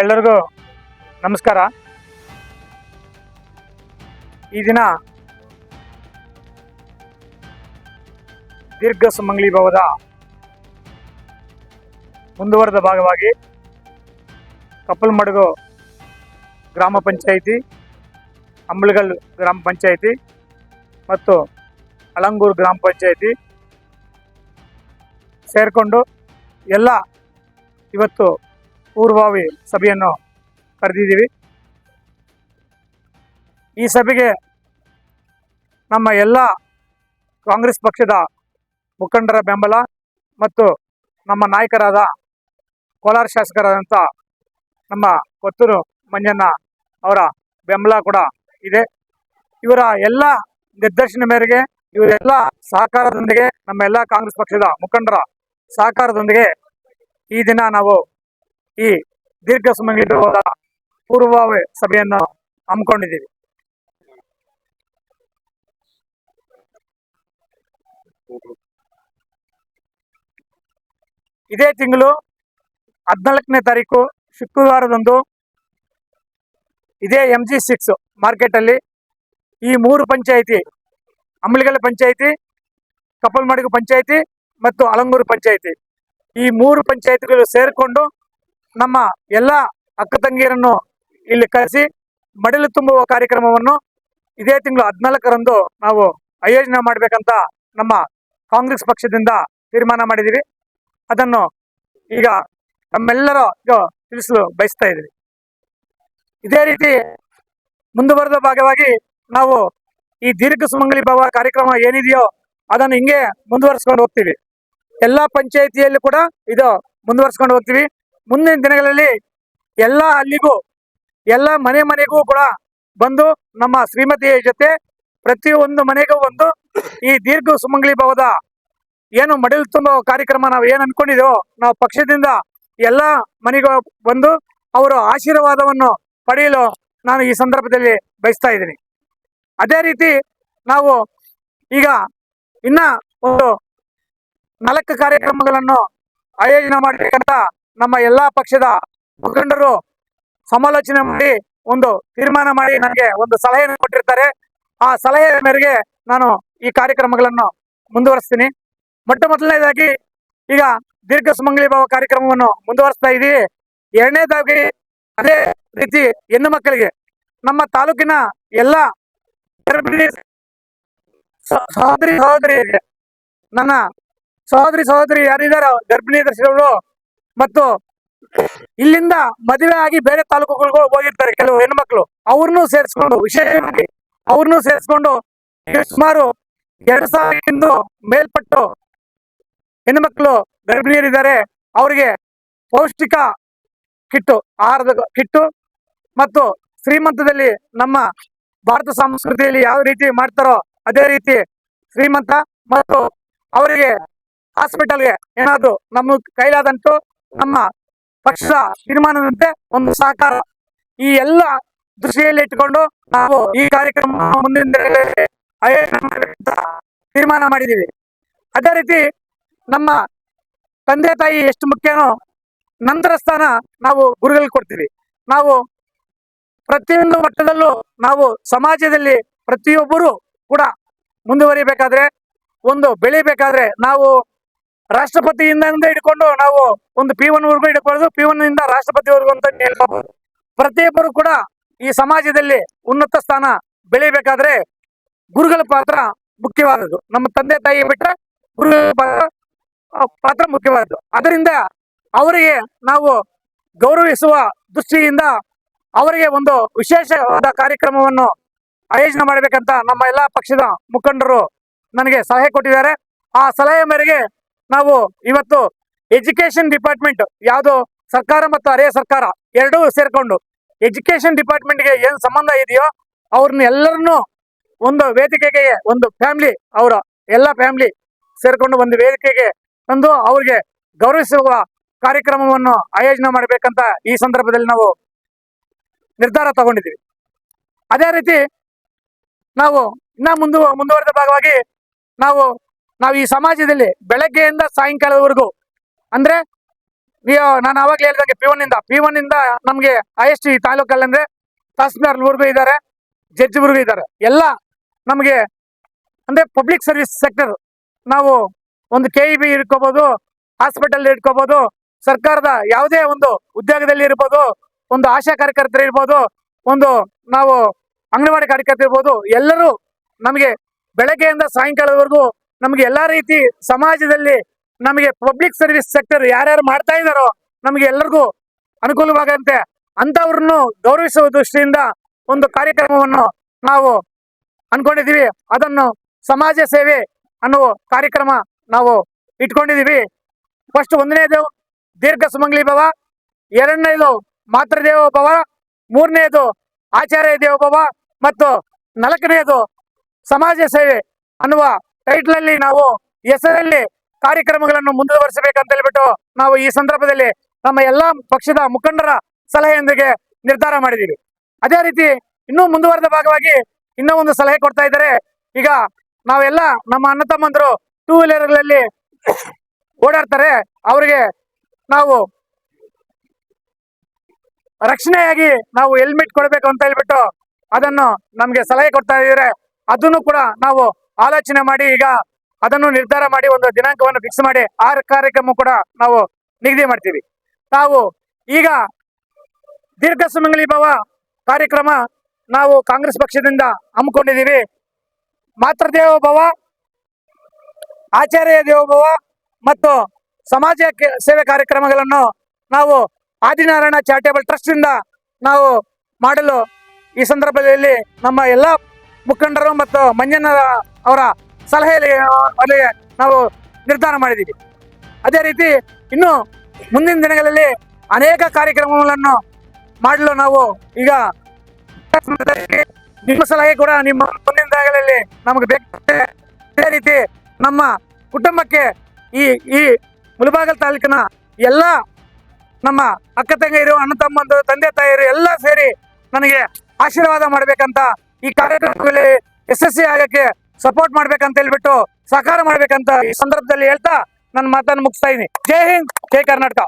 ಎಲ್ಲರಿಗೂ ನಮಸ್ಕಾರ. ಈ ದಿನ ದೀರ್ಘ ಸುಮಂಗ್ಲಿ ಭವದ ಮುಂದುವರೆದ ಭಾಗವಾಗಿ ಕಪ್ಪಲ್ಮಡುಗು ಗ್ರಾಮ ಪಂಚಾಯಿತಿ, ಅಂಬಳಗಲ್ ಗ್ರಾಮ ಪಂಚಾಯಿತಿ ಮತ್ತು ಅಲಂಗೂರು ಗ್ರಾಮ ಪಂಚಾಯಿತಿ ಸೇರಿಕೊಂಡು ಎಲ್ಲ ಇವತ್ತು ಪೂರ್ವಭಾವಿ ಸಭೆಯನ್ನು ಕರೆದಿದ್ದೀವಿ. ಈ ಸಭೆಗೆ ನಮ್ಮ ಎಲ್ಲ ಕಾಂಗ್ರೆಸ್ ಪಕ್ಷದ ಮುಖಂಡರ ಬೆಂಬಲ ಮತ್ತು ನಮ್ಮ ನಾಯಕರಾದ ಕೋಲಾರ ಶಾಸಕರಾದಂಥ ನಮ್ಮ ಕೊತ್ತೂರು ಮಂಜಣ್ಣ ಅವರ ಬೆಂಬಲ ಕೂಡ ಇದೆ. ಇವರ ಎಲ್ಲ ನಿರ್ದೇಶನ ಮೇರೆಗೆ ಇವರೆಲ್ಲ ಸಹಕಾರದೊಂದಿಗೆ, ನಮ್ಮ ಎಲ್ಲ ಕಾಂಗ್ರೆಸ್ ಪಕ್ಷದ ಮುಖಂಡರ ಸಹಕಾರದೊಂದಿಗೆ ಈ ದಿನ ನಾವು ಈ ದೀರ್ಘ ಸುಮಂಗಲಿತ ಪೂರ್ವಭಾವಿ ಸಭೆಯನ್ನು ಹಮ್ಮಿಕೊಂಡಿದ್ದೀವಿ. ಇದೇ ತಿಂಗಳು ಹದಿನಾಲ್ಕನೇ ತಾರೀಕು ಶುಕ್ರವಾರದಂದು ಇದೇ ಎಂ ಜಿ ಸಿಕ್ಸ್ ಮಾರ್ಕೆಟಲ್ಲಿ ಈ ಮೂರು ಪಂಚಾಯಿತಿ ಅಂಬಲಿಗಲ ಪಂಚಾಯಿತಿ ಕಪ್ಪಲ್ಮಡುಗು ಪಂಚಾಯಿತಿ ಮತ್ತು ಅಲಂಗೂರು ಪಂಚಾಯಿತಿ ಈ ಮೂರು ಪಂಚಾಯಿತಿಗಳು ಸೇರಿಕೊಂಡು ನಮ್ಮ ಎಲ್ಲ ಅಕ್ಕ ತಂಗಿಯರನ್ನು ಇಲ್ಲಿ ಕರೆಸಿ ಮಡಿಲು ತುಂಬುವ ಕಾರ್ಯಕ್ರಮವನ್ನು ಇದೇ ತಿಂಗಳು ಹದಿನಾಲ್ಕರಂದು ನಾವು ಆಯೋಜನೆ ಮಾಡಬೇಕಂತ ನಮ್ಮ ಕಾಂಗ್ರೆಸ್ ಪಕ್ಷದಿಂದ ತೀರ್ಮಾನ ಮಾಡಿದ್ದೀವಿ ಅದನ್ನು ಈಗ ನಮ್ಮೆಲ್ಲರೂ ತಿಳಿಸಲು ಬಯಸ್ತಾ ಇದ್ದೀವಿ. ಇದೇ ರೀತಿ ಮುಂದುವರೆದ ಭಾಗವಾಗಿ ನಾವು ಈ ದೀರ್ಘ ಸುಮಂಗಲಿ ಭಾವ ಕಾರ್ಯಕ್ರಮ ಏನಿದೆಯೋ ಅದನ್ನು ಹಿಂಗೆ ಮುಂದುವರಿಸ್ಕೊಂಡು ಹೋಗ್ತೀವಿ. ಎಲ್ಲ ಪಂಚಾಯಿತಿಯಲ್ಲಿ ಕೂಡ ಇದು ಮುಂದುವರಿಸ್ಕೊಂಡು ಹೋಗ್ತೀವಿ. ಮುಂದಿನ ದಿನಗಳಲ್ಲಿ ಎಲ್ಲ ಅಲ್ಲಿಗೂ, ಎಲ್ಲ ಮನೆ ಮನೆಗೂ ಕೂಡ ಬಂದು ನಮ್ಮ ಶ್ರೀಮತಿಯ ಜೊತೆ ಪ್ರತಿಯೊಂದು ಮನೆಗೂ ಬಂದು ಈ ದೀರ್ಘ ಸುಮಂಗಲಿ ಭವದ ಏನು ಮಡಿಲು ತುಂಬೋ ಕಾರ್ಯಕ್ರಮ ನಾವು ಏನು ಅನ್ಕೊಂಡಿದ್ದೇವೋ ನಾವು ಪಕ್ಷದಿಂದ ಎಲ್ಲ ಮನೆಗೂ ಬಂದು ಅವರ ಆಶೀರ್ವಾದವನ್ನು ಪಡೆಯಲು ನಾನು ಈ ಸಂದರ್ಭದಲ್ಲಿ ಬಯಸ್ತಾ ಇದ್ದೀನಿ. ಅದೇ ರೀತಿ ನಾವು ಈಗ ಇನ್ನ ಒಂದು ನಾಲ್ಕು ಕಾರ್ಯಕ್ರಮಗಳನ್ನು ಆಯೋಜನೆ ಮಾಡಬೇಕಂತ ನಮ್ಮ ಎಲ್ಲಾ ಪಕ್ಷದ ಮುಖಂಡರು ಸಮಾಲೋಚನೆ ಮಾಡಿ ಒಂದು ತೀರ್ಮಾನ ಮಾಡಿ ನನಗೆ ಒಂದು ಸಲಹೆಯನ್ನು ಕೊಟ್ಟಿರ್ತಾರೆ. ಆ ಸಲಹೆ ಮೇರೆಗೆ ನಾನು ಈ ಕಾರ್ಯಕ್ರಮಗಳನ್ನು ಮುಂದುವರಿಸ್ತೀನಿ. ಮೊಟ್ಟ ಮೊದಲನೇದಾಗಿ ಈಗ ದೀರ್ಘ ಸುಮಂಗಲಿ ಭಾವ ಕಾರ್ಯಕ್ರಮವನ್ನು ಮುಂದುವರಿಸ್ತಾ ಇದ್ದೀವಿ ಎರಡನೇದಾಗಿ ಅದೇ ರೀತಿ ಹೆಣ್ಣು ಮಕ್ಕಳಿಗೆ ನಮ್ಮ ತಾಲೂಕಿನ ಎಲ್ಲ ಸಹೋದರಿ ಸಹೋದರಿ ನನ್ನ ಸಹೋದರಿ ಸಹೋದರಿ ಯಾರಿದ್ದಾರೆ ಗರ್ಭಿಣಿ ದರ್ಶಿಗಳು ಮತ್ತು ಇಲ್ಲಿಂದ ಮದುವೆ ಆಗಿ ಬೇರೆ ತಾಲೂಕುಗಳಿಗೂ ಹೋಗಿರ್ತಾರೆ ಕೆಲವು ಹೆಣ್ಮಕ್ಳು ಅವ್ರನ್ನೂ ಸೇರಿಸ್ಕೊಂಡು, ವಿಶೇಷವಾಗಿ ಅವ್ರನ್ನೂ ಸೇರಿಸ್ಕೊಂಡು ಸುಮಾರು ಎರಡು ಸಾವಿರಕ್ಕಿಂತ ಮೇಲ್ಪಟ್ಟು ಹೆಣ್ಮಕ್ಳು ಗರ್ಭಿಣಿಯರಿದ್ದಾರೆ. ಅವರಿಗೆ ಪೌಷ್ಟಿಕ ಕಿಟ್ಟು, ಆಹಾರದ ಕಿಟ್ಟು ಮತ್ತು ಶ್ರೀಮಂತದಲ್ಲಿ ನಮ್ಮ ಭಾರತ ಸಂಸ್ಕೃತಿಯಲ್ಲಿ ಯಾವ ರೀತಿ ಮಾಡ್ತಾರೋ ಅದೇ ರೀತಿ ಶ್ರೀಮಂತ ಮತ್ತು ಅವರಿಗೆ ಹಾಸ್ಪಿಟಲ್ಗೆ ಏನಾದ್ರು ನಮ್ಮ ಕೈಲಾದಂಟು ನಮ್ಮ ಪಕ್ಷದ ತೀರ್ಮಾನದಂತೆ ಒಂದು ಸಹಕಾರ. ಈ ಎಲ್ಲ ದೃಷ್ಟಿಯಲ್ಲಿ ಇಟ್ಟುಕೊಂಡು ನಾವು ಈ ಕಾರ್ಯಕ್ರಮ ಮುಂದಿನ ತೀರ್ಮಾನ ಮಾಡಿದ್ದೀವಿ. ಅದೇ ರೀತಿ ನಮ್ಮ ತಂದೆ ತಾಯಿ ಎಷ್ಟು ಮುಖ್ಯನೋ ನಂತರ ಸ್ಥಾನ ನಾವು ಗುರುಗಳಿಗೆ ಕೊಡ್ತೀವಿ. ನಾವು ಪ್ರತಿಯೊಂದು ಮಟ್ಟದಲ್ಲೂ ನಾವು ಸಮಾಜದಲ್ಲಿ ಪ್ರತಿಯೊಬ್ಬರು ಕೂಡ ಮುಂದುವರಿಬೇಕಾದ್ರೆ, ಒಂದು ಬೆಳಿಬೇಕಾದ್ರೆ ನಾವು ರಾಷ್ಟ್ರಪತಿಯಿಂದ ಹಿಡ್ಕೊಂಡು ನಾವು ಒಂದು ಪಿ ಒನ್ ವರ್ಗು ಹಿಡ್ಕೊಳ್ಳೋದು ಪಿ ಒನ್ ಇಂದ ರಾಷ್ಟ್ರಪತಿವರೆಗೂ ಅಂತ ಹೇಳ್ಕೋಬಹುದು ಪ್ರತಿಯೊಬ್ಬರು ಕೂಡ ಈ ಸಮಾಜದಲ್ಲಿ ಉನ್ನತ ಸ್ಥಾನ ಬೆಳಿಬೇಕಾದ್ರೆ ಗುರುಗಳ ಪಾತ್ರ ಮುಖ್ಯವಾದದ್ದು. ನಮ್ಮ ತಂದೆ ತಾಯಿ ಬಿಟ್ಟರೆ ಗುರುಗಳ ಪಾತ್ರ ಪಾತ್ರ ಮುಖ್ಯವಾದದ್ದು. ಅದರಿಂದ ಅವರಿಗೆ ನಾವು ಗೌರವಿಸುವ ದೃಷ್ಟಿಯಿಂದ ಅವರಿಗೆ ಒಂದು ವಿಶೇಷವಾದ ಕಾರ್ಯಕ್ರಮವನ್ನು ಆಯೋಜನೆ ಮಾಡಬೇಕಂತ ನಮ್ಮ ಎಲ್ಲಾ ಪಕ್ಷದ ಮುಖಂಡರು ನನಗೆ ಸಲಹೆ ಕೊಟ್ಟಿದ್ದಾರೆ. ಆ ಸಲಹೆ ಮೇರೆಗೆ ನಾವು ಇವತ್ತು ಎಜುಕೇಶನ್ ಡಿಪಾರ್ಟ್ಮೆಂಟ್ ಯಾವುದು ಸರ್ಕಾರ ಮತ್ತು ಅರೆ ಸರ್ಕಾರ ಎರಡೂ ಸೇರ್ಕೊಂಡು ಎಜುಕೇಶನ್ ಡಿಪಾರ್ಟ್ಮೆಂಟ್ಗೆ ಏನು ಸಂಬಂಧ ಇದೆಯೋ ಅವ್ರನ್ನ ಎಲ್ಲರನ್ನೂ ಒಂದು ವೇದಿಕೆಗೆ ಒಂದು ಫ್ಯಾಮಿಲಿ ಅವರ ಎಲ್ಲ ಫ್ಯಾಮಿಲಿ ಸೇರ್ಕೊಂಡು ಒಂದು ವೇದಿಕೆಗೆ ತಂದು ಅವ್ರಿಗೆ ಗೌರವಿಸುವ ಕಾರ್ಯಕ್ರಮವನ್ನು ಆಯೋಜನೆ ಮಾಡಬೇಕಂತ ಈ ಸಂದರ್ಭದಲ್ಲಿ ನಾವು ನಿರ್ಧಾರ ತಗೊಂಡಿದ್ದೀವಿ. ಅದೇ ರೀತಿ ನಾವು ಇನ್ನ ಮುಂದು ಮುಂದುವರೆದ ಭಾಗವಾಗಿ ನಾವು ನಾವು ಈ ಸಮಾಜದಲ್ಲಿ ಬೆಳಗ್ಗೆಯಿಂದ ಸಾಯಂಕಾಲದವರೆಗೂ ಅಂದ್ರೆ ನಾನು ಅವಾಗಲೇ ಹೇಳಿದಂಗೆ ಪಿ ಒನ್ ಇಂದ ಪಿ ಒನ್ ಇಂದ ನಮ್ಗೆ ಹೈಯೆಸ್ಟ್ ಈ ತಾಲೂಕಲ್ಲಿ ಅಂದ್ರೆ ತಹಸೀಲ್ದಾರ್ವರೆಗೂ ಇದ್ದಾರೆ ಜಡ್ಜ್ವರೆಗೂ ಇದ್ದಾರೆ. ಎಲ್ಲ ನಮಗೆ, ಅಂದ್ರೆ ಪಬ್ಲಿಕ್ ಸರ್ವಿಸ್ ಸೆಕ್ಟರ್ ನಾವು ಒಂದು ಕೆ ಇ ಬಿ ಇಟ್ಕೋಬಹುದು ಹಾಸ್ಪಿಟಲ್ ಇಟ್ಕೋಬಹುದು ಸರ್ಕಾರದ ಯಾವುದೇ ಒಂದು ಉದ್ಯೋಗದಲ್ಲಿ ಇರ್ಬೋದು, ಒಂದು ಆಶಾ ಕಾರ್ಯಕರ್ತರು ಇರ್ಬೋದು, ಒಂದು ನಾವು ಅಂಗನವಾಡಿ ಕಾರ್ಯಕರ್ತರು ಇರ್ಬೋದು, ಎಲ್ಲರೂ ನಮಗೆ ಬೆಳಗ್ಗೆಯಿಂದ ಸಾಯಂಕಾಲದವರೆಗೂ ನಮಗೆ ಎಲ್ಲಾ ರೀತಿ ಸಮಾಜದಲ್ಲಿ ನಮಗೆ ಪಬ್ಲಿಕ್ ಸರ್ವಿಸ್ ಸೆಕ್ಟರ್ ಯಾರ್ಯಾರು ಮಾಡ್ತಾ ಇದ್ದಾರೋ ನಮಗೆ ಎಲ್ಲರಿಗೂ ಅನುಕೂಲವಾಗಂತೆ ಅಂತವ್ರನ್ನು ಗೌರವಿಸುವ ದೃಷ್ಟಿಯಿಂದ ಒಂದು ಕಾರ್ಯಕ್ರಮವನ್ನು ನಾವು ಅನ್ಕೊಂಡಿದೀವಿ ಅದನ್ನು ಸಮಾಜ ಸೇವೆ ಅನ್ನುವ ಕಾರ್ಯಕ್ರಮ ನಾವು ಇಟ್ಕೊಂಡಿದೀವಿ ಫಸ್ಟ್ ಒಂದನೇದು ದೀರ್ಘ ಸುಮಂಗ್ಲಿ ಭವ, ಎರಡನೇದು ಮಾತೃದೇವ ಭವ, ಮೂರನೇದು ಆಚಾರ್ಯ ದೇವ ಭವ ಮತ್ತು ನಾಲ್ಕನೆಯದು ಸಮಾಜ ಸೇವೆ ಅನ್ನುವ ಟೈಟ್ಲ್ ಅಲ್ಲಿ ನಾವು ಹೆಸರಲ್ಲಿ ಕಾರ್ಯಕ್ರಮಗಳನ್ನು ಮುಂದುವರಿಸಬೇಕಂತ ಹೇಳ್ಬಿಟ್ಟು ನಾವು ಈ ಸಂದರ್ಭದಲ್ಲಿ ನಮ್ಮ ಎಲ್ಲಾ ಪಕ್ಷದ ಮುಖಂಡರ ಸಲಹೆಯೊಂದಿಗೆ ನಿರ್ಧಾರ ಮಾಡಿದ್ದೀವಿ. ಅದೇ ರೀತಿ ಇನ್ನೂ ಮುಂದುವರೆದ ಭಾಗವಾಗಿ ಇನ್ನೂ ಒಂದು ಸಲಹೆ ಕೊಡ್ತಾ ಇದ್ದಾರೆ. ಈಗ ನಾವೆಲ್ಲ ನಮ್ಮ ಅಣ್ಣ ತಮ್ಮಂದರು ಟೂ ವೀಲರ್ಗಳಲ್ಲಿ ಓಡಾಡ್ತಾರೆ. ಅವರಿಗೆ ನಾವು ರಕ್ಷಣೆಯಾಗಿ ನಾವು ಹೆಲ್ಮೆಟ್ ಕೊಡಬೇಕು ಅಂತ ಹೇಳ್ಬಿಟ್ಟು ಅದನ್ನು ನಮ್ಗೆ ಸಲಹೆ ಕೊಡ್ತಾ ಇದ್ದಾರೆ. ಅದನ್ನು ಕೂಡ ನಾವು ಆಲೋಚನೆ ಮಾಡಿ ಈಗ ಅದನ್ನು ನಿರ್ಧಾರ ಮಾಡಿ ಒಂದು ದಿನಾಂಕವನ್ನು ಫಿಕ್ಸ್ ಮಾಡಿ ಆ ಕಾರ್ಯಕ್ರಮ ಕೂಡ ನಾವು ನಿಗದಿ ಮಾಡ್ತೀವಿ. ತಾವು ಈಗ ದೀರ್ಘ ಸುಮಂಗಲಿ ಭವ ಕಾರ್ಯಕ್ರಮ ನಾವು ಕಾಂಗ್ರೆಸ್ ಪಕ್ಷದಿಂದ ಹಮ್ಮಿಕೊಂಡಿದ್ದೀವಿ. ಮಾತೃದೇವ ಭವ, ಆಚಾರ್ಯ ದೇವಭವ ಮತ್ತು ಸಮಾಜ ಸೇವೆ ಕಾರ್ಯಕ್ರಮಗಳನ್ನು ನಾವು ಆದಿನಾರಾಯಣ ಚಾರಿಟೇಬಲ್ ಟ್ರಸ್ಟ್ ಇಂದ ನಾವು ಮಾಡಲು ಈ ಸಂದರ್ಭದಲ್ಲಿ ನಮ್ಮ ಎಲ್ಲ ಮುಖಂಡರು ಮತ್ತು ಮಂಜಣ್ಣ ಅವರ ಸಲಹೆಯಲ್ಲಿ ನಾವು ನಿರ್ಧಾರ ಮಾಡಿದ್ದೀವಿ. ಅದೇ ರೀತಿ ಇನ್ನು ಮುಂದಿನ ದಿನಗಳಲ್ಲಿ ಅನೇಕ ಕಾರ್ಯಕ್ರಮಗಳನ್ನು ಮಾಡಲು ನಾವು ಈಗ ನಿಮ್ಮ ಸಲಹೆ ಕೂಡ ನಿಮ್ಮ ಮುಂದಿನ ದಿನಗಳಲ್ಲಿ ನಮಗೆ ಬೇಕಾಗುತ್ತೆ ಅದೇ ರೀತಿ ನಮ್ಮ ಕುಟುಂಬಕ್ಕೆ ಈ ಈ ಮುಳಬಾಗಲ್ ತಾಲೂಕಿನ ಎಲ್ಲ ನಮ್ಮ ಅಕ್ಕ ತಂಗಿಯರು, ಅಣ್ಣ ತಮ್ಮಂದರು, ತಂದೆ ತಾಯಿಯರು ಎಲ್ಲ ಸೇರಿ ನನಗೆ ಆಶೀರ್ವಾದ ಮಾಡ್ಬೇಕಂತ ಈ ಕಾರ್ಯಕ್ರಮದಲ್ಲಿ ಯಶಸ್ವಿ ಆಗಕ್ಕೆ ಸಪೋರ್ಟ್ ಮಾಡ್ಬೇಕಂತ ಹೇಳ್ಬಿಟ್ಟು ಸಹಕಾರ ಮಾಡ್ಬೇಕಂತ ಈ ಸಂದರ್ಭದಲ್ಲಿ ಹೇಳ್ತಾ ನನ್ನ ಮಾತನ್ನು ಮುಗಿಸ್ತಾ ಇದೀನಿ ಜೈ ಹಿಂದ್, ಜೈ ಕರ್ನಾಟಕ.